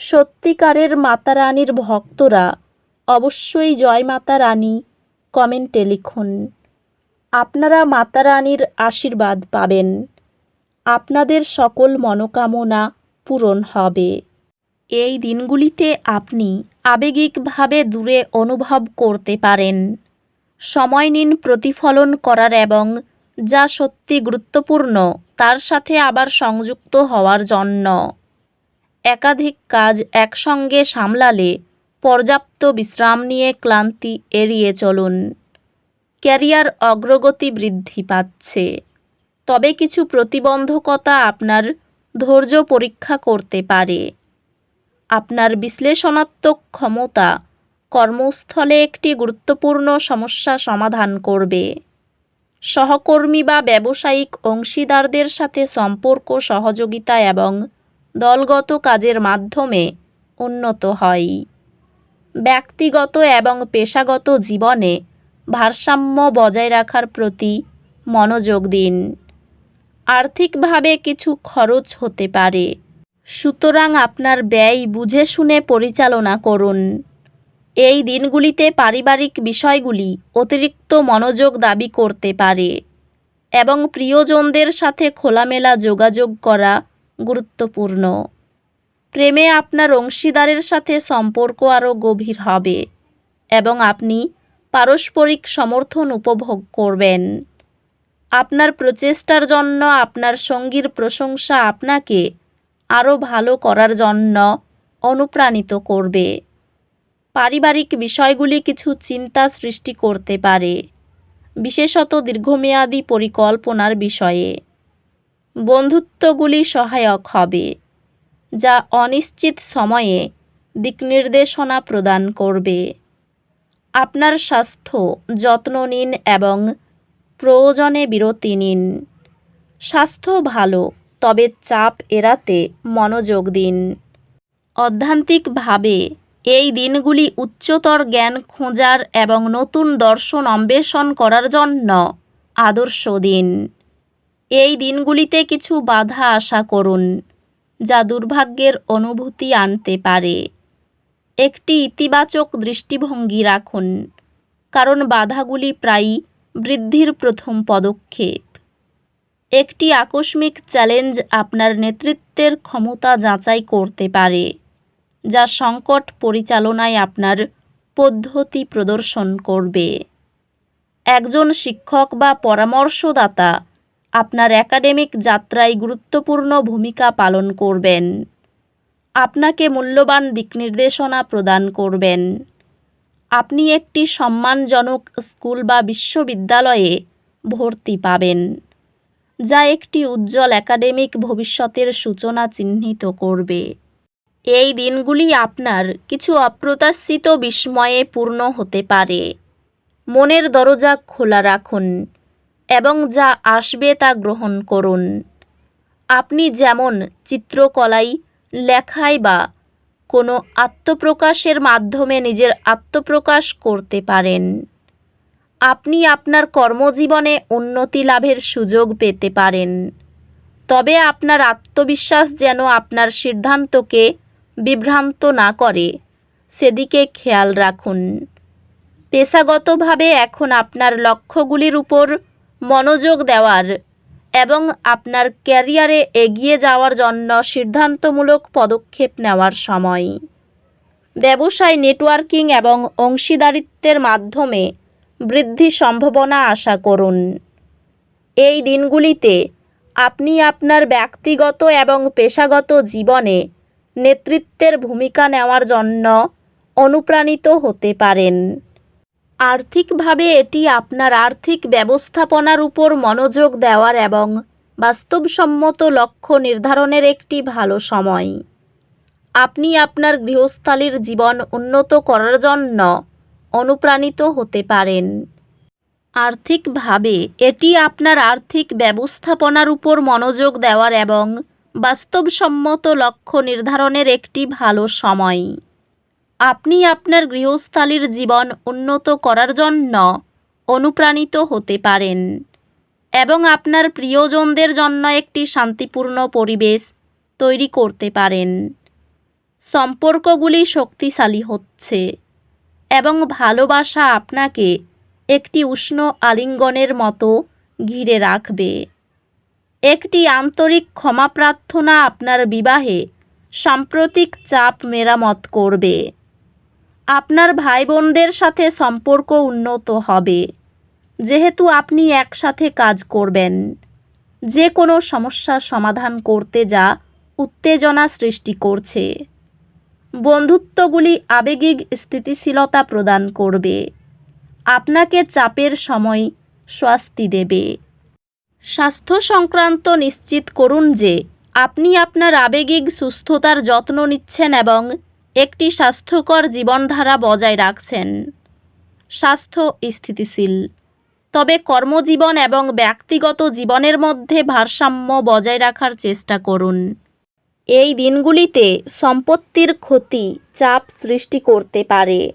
সত্যিকারের মাতা রানীর ভক্তরা অবশ্যই জয় মাতা রানী কমেন্টে লিখুন। আপনারা মাতা রানীর আশীর্বাদ পাবেন। আপনাদের সকল মনোকামনা পূরণ হবে। এই দিনগুলিতে আপনি আবেগিকভাবে দূরে অনুভব করতে পারেন। সময় নিন প্রতিফলন করার এবং যা সত্যি গুরুত্বপূর্ণ তার সাথে আবার সংযুক্ত হওয়ার জন্য। একাধিক কাজ একসঙ্গে সামলালে পর্যাপ্ত বিশ্রাম নিয়ে ক্লান্তি এড়িয়ে চলুন। ক্যারিয়ার অগ্রগতি বৃদ্ধি পাচ্ছে। তবে কিছু প্রতিবন্ধকতা আপনার ধৈর্য পরীক্ষা করতে পারে। আপনার বিশ্লেষণাত্মক ক্ষমতা কর্মস্থলে একটি গুরুত্বপূর্ণ সমস্যা সমাধান করবে। সহকর্মী বা ব্যবসায়িক অংশীদারদের সাথে সম্পর্ক, সহযোগিতা এবং দলগত কাজের মাধ্যমে উন্নত হয়। ব্যক্তিগত এবং পেশাগত জীবনে ভারসাম্য বজায় রাখার প্রতি মনোযোগ দিন। আর্থিকভাবে কিছু খরচ হতে পারে। সুতরাং আপনার ব্যয় বুঝে শুনে পরিচালনা করুন। এই দিনগুলিতে পারিবারিক বিষয়গুলি অতিরিক্ত মনোযোগ দাবি করতে পারে এবং প্রিয়জনদের সাথে খোলামেলা যোগাযোগ করা গুরুত্বপূর্ণ। প্রেমে আপনার অংশীদারের সাথে সম্পর্ক আরও গভীর হবে এবং আপনি পারস্পরিক সমর্থন উপভোগ করবেন। আপনার প্রচেষ্টার জন্য আপনার সঙ্গীর প্রশংসা আপনাকে আরও ভালো করার জন্য অনুপ্রাণিত করবে। পারিবারিক বিষয়গুলি কিছু চিন্তা সৃষ্টি করতে পারে, বিশেষত দীর্ঘমেয়াদী পরিকল্পনার বিষয়ে। বন্ধুত্বগুলি সহায়ক হবে, যা অনিশ্চিত সময়ে দিকনির্দেশনা প্রদান করবে। আপনার স্বাস্থ্য যত্ন নিন এবং প্রয়োজনে বিরতি নিন। স্বাস্থ্য ভালো, তবে চাপ এড়াতে মনোযোগ দিন। অধ্যান্তিকভাবে, এই দিনগুলি উচ্চতর জ্ঞান খোঁজার এবং নতুন দর্শন অন্বেষণ করার জন্য আদর্শ দিন। এই দিনগুলিতে কিছু বাধা আশা করুন, যা দুর্ভাগ্যের অনুভূতি আনতে পারে। একটি ইতিবাচক দৃষ্টিভঙ্গি রাখুন, কারণ বাধাগুলি প্রায়ই বৃদ্ধির প্রথম পদক্ষেপ। একটি আকস্মিক চ্যালেঞ্জ আপনার নেতৃত্বের ক্ষমতা যাচাই করতে পারে, যা সংকট পরিচালনায় আপনার পদ্ধতি প্রদর্শন করবে। একজন শিক্ষক বা পরামর্শদাতা আপনার একাডেমিক যাত্রায় গুরুত্বপূর্ণ ভূমিকা পালন করবেন। আপনাকে মূল্যবান দিকনির্দেশনা প্রদান করবেন। আপনি একটি সম্মানজনক স্কুল বা বিশ্ববিদ্যালয়ে ভর্তি পাবেন, যা একটি উজ্জ্বল একাডেমিক ভবিষ্যতের সূচনা চিহ্নিত করবে। এই দিনগুলি আপনার কিছু অপ্রত্যাশিত বিস্ময়ে পূর্ণ হতে পারে। মনের দরজা খোলা রাখুন। এবং যা আসবে তা গ্রহণ করুন। আপনি যেমন চিত্রকলায় লেখায় বা কোনো আত্মপ্রকাশের মাধ্যমে নিজের আত্মপ্রকাশ করতে পারেন। আপনি আপনার কর্মজীবনে উন্নতি লাভের সুযোগ পেতে পারেন। তবে আপনার আত্মবিশ্বাস যেন আপনার সিদ্ধান্তকে বিভ্রান্ত না করে। সেদিকে খেয়াল রাখুন। পেশাগতভাবে এখন আপনার লক্ষ্যগুলির উপর মনোযোগ দেওয়ার এবং আপনার ক্যারিয়ারে এগিয়ে যাওয়ার জন্য সিদ্ধান্তমূলক পদক্ষেপ নেওয়ার সময়। ব্যবসায় নেটওয়ার্কিং এবং অংশীদারিত্বের মাধ্যমে বৃদ্ধি সম্ভাবনা আশা করুন। এই দিনগুলিতে আপনি আপনার ব্যক্তিগত এবং পেশাগত জীবনে নেতৃত্বের ভূমিকা নেওয়ার জন্য অনুপ্রাণিত হতে পারেন। আর্থিকভাবে এটি আপনার আর্থিক ব্যবস্থাপনার উপর মনোযোগ দেওয়ার এবং বাস্তবসম্মত লক্ষ্য নির্ধারণের একটি ভালো সময়। আপনি আপনার গৃহস্থালির জীবন উন্নত করার জন্য অনুপ্রাণিত হতে পারেন। আর্থিকভাবে এটি আপনার আর্থিক ব্যবস্থাপনার উপর মনোযোগ দেওয়ার এবং বাস্তবসম্মত লক্ষ্য নির্ধারণের একটি ভালো সময়। আপনি আপনার গৃহস্থালির জীবন উন্নত করার জন্য অনুপ্রাণিত হতে পারেন এবং আপনার প্রিয়জনদের জন্য একটি শান্তিপূর্ণ পরিবেশ তৈরি করতে পারেন। সম্পর্কগুলি শক্তিশালী হচ্ছে এবং ভালোবাসা আপনাকে একটি উষ্ণ আলিঙ্গনের মতো ঘিরে রাখবে। একটি আন্তরিক ক্ষমা প্রার্থনা আপনার বিবাহে সাম্প্রতিক চাপ মেরামত করবে। আপনার ভাই বোনদের সাথে সম্পর্ক উন্নত হবে। যেহেতু আপনি একসাথে কাজ করবেন। যে কোনো সমস্যার সমাধান করতে যা উত্তেজনা সৃষ্টি করছে। বন্ধুত্বগুলি আবেগিক স্থিতিশীলতা প্রদান করবে। আপনাকে চাপের সময় স্বস্তি দেবে। স্বাস্থ্য সংক্রান্ত নিশ্চিত করুন যে আপনি আপনার আবেগিক সুস্থতার যত্ন নিচ্ছেন এবং একটি স্বাস্থ্যকর জীবনধারা বজায় রাখছেন। স্বাস্থ্য স্থিতিশীল। তবে কর্মজীবন এবং ব্যক্তিগত জীবনের মধ্যে ভারসাম্য বজায় রাখার চেষ্টা করুন। এই দিনগুলিতে সম্পত্তির ক্ষতি, চাপ সৃষ্টি করতে পারে।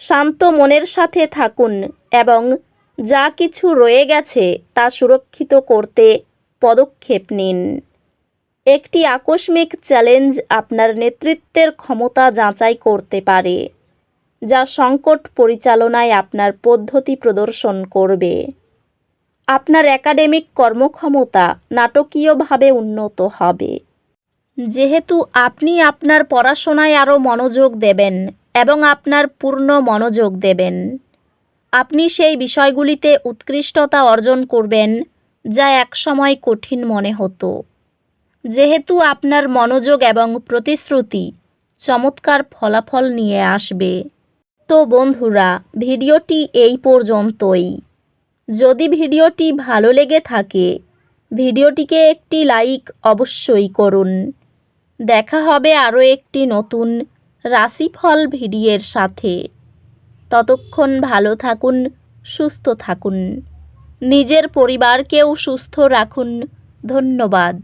শান্ত মনের সাথে থাকুন এবং যা কিছু রয়ে গেছে তা সুরক্ষিত করতে পদক্ষেপ নিন। একটি আকস্মিক চ্যালেঞ্জ আপনার নেতৃত্বের ক্ষমতা যাচাই করতে পারে, যা সংকট পরিচালনায় আপনার পদ্ধতি প্রদর্শন করবে। আপনার একাডেমিক কর্মক্ষমতা নাটকীয়ভাবে উন্নত হবে। যেহেতু আপনি আপনার পড়াশোনায় আরও মনোযোগ দেবেন এবং আপনার পূর্ণ মনোযোগ দেবেন, আপনি সেই বিষয়গুলিতে উৎকৃষ্টতা অর্জন করবেন, যা একসময় কঠিন মনে হতো। যেহেতু আপনার মনোযোগ এবং প্রতিশ্রুতি চমৎকার ফলাফল নিয়ে আসবে। তো বন্ধুরা, ভিডিওটি এই পর্যন্তই। যদি ভিডিওটি ভালো লেগে থাকে, ভিডিওটিকে একটি লাইক অবশ্যই করুন। দেখা হবে আরও একটি নতুন রাশিফল ভিডিওর সাথে। ততক্ষণ ভালো থাকুন, সুস্থ থাকুন। নিজের পরিবারকেও সুস্থ রাখুন। ধন্যবাদ।